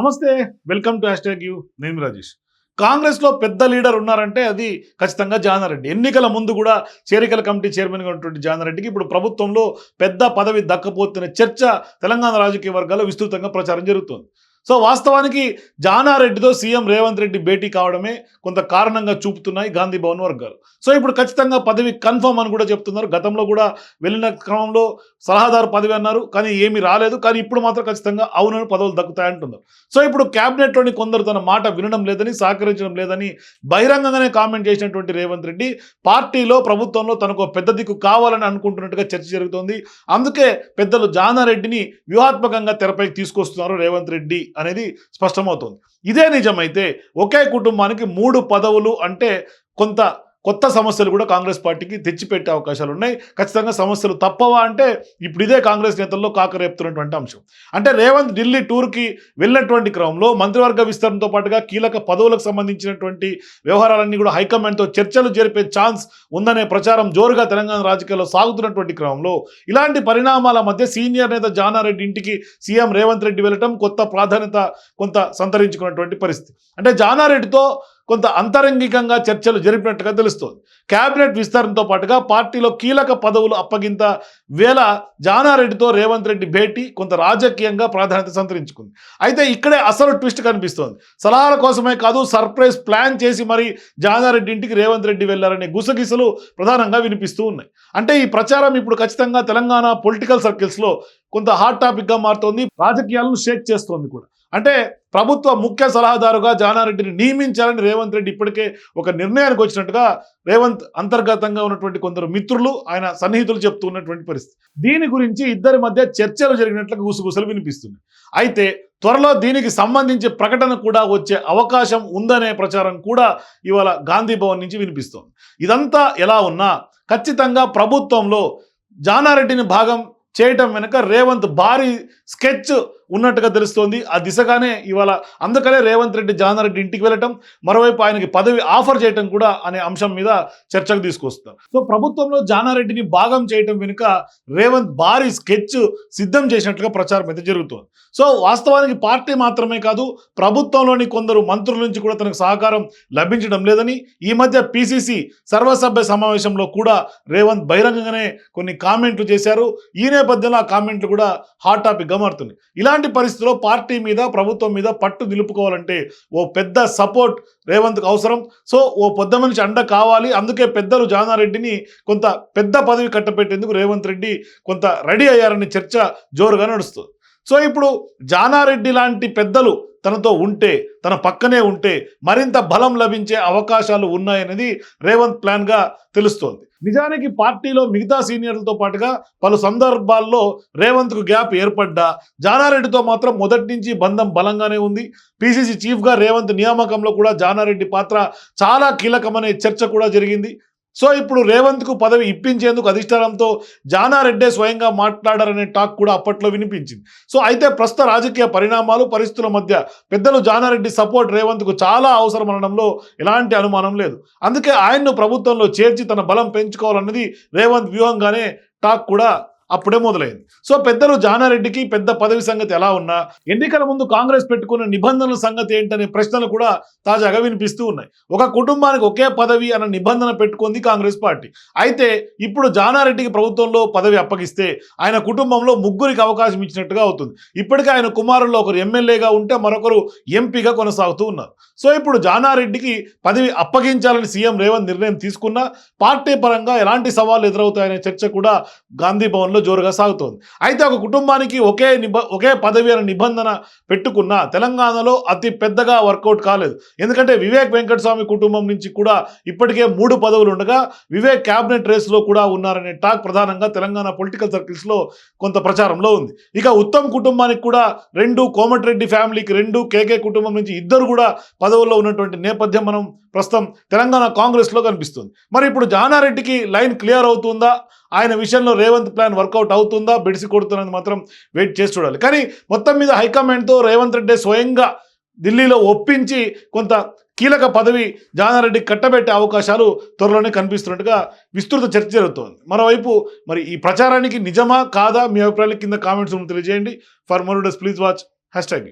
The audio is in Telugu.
నమస్తే welcome to hash tag U నేను రాజేష్. కాంగ్రెస్లో పెద్ద లీడర్ ఉన్నారంటే అది ఖచ్చితంగా జానారెడ్డి. ఎన్నికల ముందు కూడా చేరికల కమిటీ చైర్మన్గా ఉన్నటువంటి జానారెడ్డికి ఇప్పుడు ప్రభుత్వంలో పెద్ద పదవి దక్కపోతున్న చర్చ తెలంగాణ రాజకీయ వర్గాల్లో విస్తృతంగా ప్రచారం జరుగుతోంది. సో వాస్తవానికి జానారెడ్డితో సీఎం రేవంత్ రెడ్డి భేటీ కావడమే కొంత కారణంగా చూపుతున్నాయి గాంధీ భవన్ వర్గాలు. సో ఇప్పుడు ఖచ్చితంగా పదవి కన్ఫర్మ్ అని కూడా చెప్తున్నారు. గతంలో కూడా వెళ్ళిన క్రమంలో సలహాదారు పదవి అన్నారు కానీ ఏమీ రాలేదు. కానీ ఇప్పుడు మాత్రం ఖచ్చితంగా అవునని పదవులు దక్కుతాయంటున్నారు. సో ఇప్పుడు క్యాబినెట్లోని కొందరు తన మాట వినడం లేదని సహకరించడం లేదని బహిరంగంగానే కామెంట్ చేసినటువంటి రేవంత్ రెడ్డి పార్టీలో ప్రభుత్వంలో తనకు ఒక పెద్ద దిక్కు కావాలని అనుకుంటున్నట్టుగా చర్చ జరుగుతోంది. అందుకే పెద్దలు జానారెడ్డిని వ్యూహాత్మకంగా తెరపైకి తీసుకొస్తున్నారు రేవంత్ రెడ్డి. అనేది స్పష్టమవుతుంది. ఇదే నిజమైతే ఒకే కుటుంబానికి మూడు పదవులు అంటే కొంత కొత్త సమస్యలు కూడా కాంగ్రెస్ పార్టీకి తెచ్చిపెట్టే అవకాశాలు ఉన్నాయి. ఖచ్చితంగా సమస్యలు తప్పవా అంటే ఇప్పుడు ఇదే కాంగ్రెస్ నేతల్లో కాకరేపుతున్నటువంటి అంశం. అంటే రేవంత్ ఢిల్లీ టూర్కి వెళ్ళినటువంటి క్రమంలో మంత్రివర్గ విస్తరణతో పాటుగా కీలక పదవులకు సంబంధించినటువంటి వ్యవహారాలన్నీ కూడా హైకమాండ్తో చర్చలు జరిపే ఛాన్స్ ఉందనే ప్రచారం జోరుగా తెలంగాణ రాజకీయాల్లో సాగుతున్నటువంటి క్రమంలో ఇలాంటి పరిణామాల మధ్య సీనియర్ నేత జానారెడ్డి ఇంటికి సీఎం రేవంత్ రెడ్డి వెళ్ళటం కొత్త ప్రాధాన్యత కొంత సంతరించుకున్నటువంటి పరిస్థితి. అంటే జానారెడ్డితో కొంత అంతరంగికంగా చర్చలు జరిపినట్టుగా తెలుస్తోంది. కేబినెట్ విస్తరణతో పాటుగా పార్టీలో కీలక పదవులు అప్పగింత వేళ జానారెడ్డితో రేవంత్ రెడ్డి భేటీ కొంత రాజకీయంగా ప్రాధాన్యత సంతరించుకుంది. అయితే ఇక్కడే అసలు ట్విస్ట్ కనిపిస్తోంది. సలహాల కోసమే కాదు సర్ప్రైజ్ ప్లాన్ చేసి మరి జానారెడ్డి ఇంటికి రేవంత్ రెడ్డి వెళ్ళారనే గుసగిసలు ప్రధానంగా వినిపిస్తూ ఉన్నాయి. అంటే ఈ ప్రచారం ఇప్పుడు ఖచ్చితంగా తెలంగాణ పొలిటికల్ సర్కిల్స్లో కొంత హాట్ టాపిక్గా మారుతోంది రాజకీయాలను షేక్ చేస్తోంది కూడా. అంటే ప్రభుత్వ ముఖ్య సలహాదారుగా జానారెడ్డిని నియమించాలని రేవంత్ రెడ్డి ఇప్పటికే ఒక నిర్ణయానికి వచ్చినట్టుగా రేవంత్ అంతర్గతంగా ఉన్నటువంటి కొందరు మిత్రులు ఆయన సన్నిహితులు చెప్తూ ఉన్నటువంటి పరిస్థితి. దీని గురించి ఇద్దరి మధ్య చర్చలు జరిగినట్లుగా గుసగుసలు వినిపిస్తున్నాయి అయితే త్వరలో దీనికి సంబంధించి ప్రకటన కూడా వచ్చే అవకాశం ఉందనే ప్రచారం కూడా ఇవాళ గాంధీ భవన్ నుంచి వినిపిస్తోంది. ఇదంతా ఎలా ఉన్నా ఖచ్చితంగా ప్రభుత్వంలో జానారెడ్డిని భాగం చేయటం వెనుక రేవంత్ భారీ స్కెచ్ ఉన్నట్టుగా తెలుస్తోంది. ఆ దిశగానే ఇవాళ అందుకనే రేవంత్ రెడ్డి జానారెడ్డి ఇంటికి వెళ్ళటం మరోవైపు ఆయనకి పదవి ఆఫర్ చేయటం కూడా అనే అంశం మీద చర్చకు తీసుకొస్తారు సో ప్రభుత్వంలో జానారెడ్డిని భాగం చేయటం వెనుక రేవంత్ భారీ స్కెచ్ సిద్ధం చేసినట్లుగా ప్రచారం అయితే జరుగుతోంది. సో వాస్తవానికి పార్టీ మాత్రమే కాదు ప్రభుత్వంలోని కొందరు మంత్రుల నుంచి కూడా తనకు సహకారం లభించడం లేదని ఈ మధ్య పిసిసి సర్వసభ్య సమావేశంలో కూడా రేవంత్ బహిరంగంగానే కొన్ని కామెంట్లు చేశారు. ఈ నేపథ్యంలో ఆ కామెంట్లు కూడా హాట్ టాపిక్గా మారుతుంది ఇలాంటి పరిస్థితిలో పార్టీ మీద ప్రభుత్వం మీద పట్టు నిలుపుకోవాలంటే ఓ పెద్ద సపోర్ట్ రేవంత్కు అవసరం. సో ఓ పెద్ద మనిషి అండ కావాలి. అందుకే పెద్దలు జానారెడ్డిని కొంత పెద్ద పదవి కట్టపెట్టేందుకు రేవంత్ రెడ్డి కొంత రెడీ అయ్యారనే చర్చ జోరుగా నడుస్తుంది. సో ఇప్పుడు జానారెడ్డి లాంటి పెద్దలు తనతో ఉంటే తన పక్కనే ఉంటే మరింత బలం లభించే అవకాశాలు ఉన్నాయనేది రేవంత్ ప్లాన్గా తెలుస్తోంది. నిజానికి పార్టీలో మిగతా సీనియర్లతో పాటుగా పలు సందర్భాల్లో రేవంత్కు గ్యాప్ ఏర్పడ్డా జానారెడ్డితో మాత్రం మొదటి నుంచి బంధం బలంగానే ఉంది. పీసీసీ చీఫ్గా రేవంత్ నియామకంలో కూడా జానారెడ్డి పాత్ర చాలా కీలకమనే చర్చ కూడా జరిగింది. సో ఇప్పుడు రేవంత్కు పదవి ఇప్పించేందుకు అధిష్టానంతో జానారెడ్డే స్వయంగా మాట్లాడారనే టాక్ కూడా అప్పట్లో వినిపించింది. సో అయితే ప్రస్తుత రాజకీయ పరిణామాలు పరిస్థితుల మధ్య పెద్దలు జానారెడ్డి సపోర్ట్ రేవంత్కు చాలా అవసరం అనడంలో ఎలాంటి అనుమానం లేదు. అందుకే ఆయన్ను ప్రభుత్వంలో చేర్చి తన బలం పెంచుకోవాలన్నది రేవంత్ వ్యూహంగానే టాక్ కూడా అప్పుడే మొదలైంది. సో పెద్దలు జానారెడ్డికి పెద్ద పదవి సంగతి ఎలా ఉన్నా ఎన్నికల ముందు కాంగ్రెస్ పెట్టుకున్న నిబంధనల సంగతి ఏంటనే ప్రశ్నలు కూడా తాజాగా వినిపిస్తూ ఉన్నాయి. ఒక కుటుంబానికి ఒకే పదవి అన్న నిబంధన పెట్టుకుంది కాంగ్రెస్ పార్టీ. అయితే ఇప్పుడు జానారెడ్డికి ప్రభుత్వంలో పదవి అప్పగిస్తే ఆయన కుటుంబంలో ముగ్గురికి అవకాశం ఇచ్చినట్టుగా అవుతుంది. ఇప్పటికే ఆయన కుమారుల్లో ఒకరు ఎమ్మెల్యేగా ఉంటే మరొకరు ఎంపీగా కొనసాగుతూ ఉన్నారు. సో ఇప్పుడు జానారెడ్డికి పదవి అప్పగించాలని సీఎం రేవంత్ నిర్ణయం తీసుకున్నా పార్టీ పరంగా ఎలాంటి సవాళ్ళు ఎదురవుతాయనే చర్చ కూడా గాంధీ భవన్లో జోరుగా సాగుతోంది. అయితే ఒక కుటుంబానికి ఒకే నిబ ఒకే పదవి అనే నిబంధన పెట్టుకున్న తెలంగాణలో అతి పెద్దగా వర్కౌట్ కాలేదు. ఎందుకంటే వివేక్ వెంకటస్వామి కుటుంబం నుంచి కూడా ఇప్పటికే మూడు పదవులు ఉండగా వివేక్ క్యాబినెట్ రేస్లో కూడా ఉన్నారనే టాక్ ప్రధానంగా తెలంగాణ పొలిటికల్ సర్కిల్స్లో కొంత ప్రచారంలో ఉంది. ఇక ఉత్తమ్ కుటుంబానికి కూడా రెండు కోమటిరెడ్డి ఫ్యామిలీకి రెండు కేకే కుటుంబం నుంచి ఇద్దరు కూడా పదవుల్లో ఉన్నటువంటి నేపథ్యం మనం ప్రస్తుతం తెలంగాణ కాంగ్రెస్లో కనిపిస్తుంది. మరి ఇప్పుడు జానారెడ్డికి లైన్ క్లియర్ అవుతుందా? ఆయన విషయంలో రేవంత్ ప్లాన్ వర్క్ వర్కౌట్ అవుతుందా? బెడిసి కొడుతున్నది మాత్రం వెయిట్ చేసి చూడాలి. కానీ మొత్తం మీద హైకమాండ్తో రేవంత్ రెడ్డి స్వయంగా ఢిల్లీలో ఒప్పించి కొంత కీలక పదవి జానారెడ్డి కట్టబెట్టే అవకాశాలు త్వరలోనే కనిపిస్తున్నట్టుగా విస్తృత చర్చ జరుగుతోంది. మరోవైపు మరి ఈ ప్రచారానికి నిజమా కాదా? మీ అభిప్రాయాల కింద కామెంట్స్ తెలియజేయండి. ఫర్ మోర్ డస్ ప్లీజ్ వాచ్ హ్యాష్ ట్యాగ్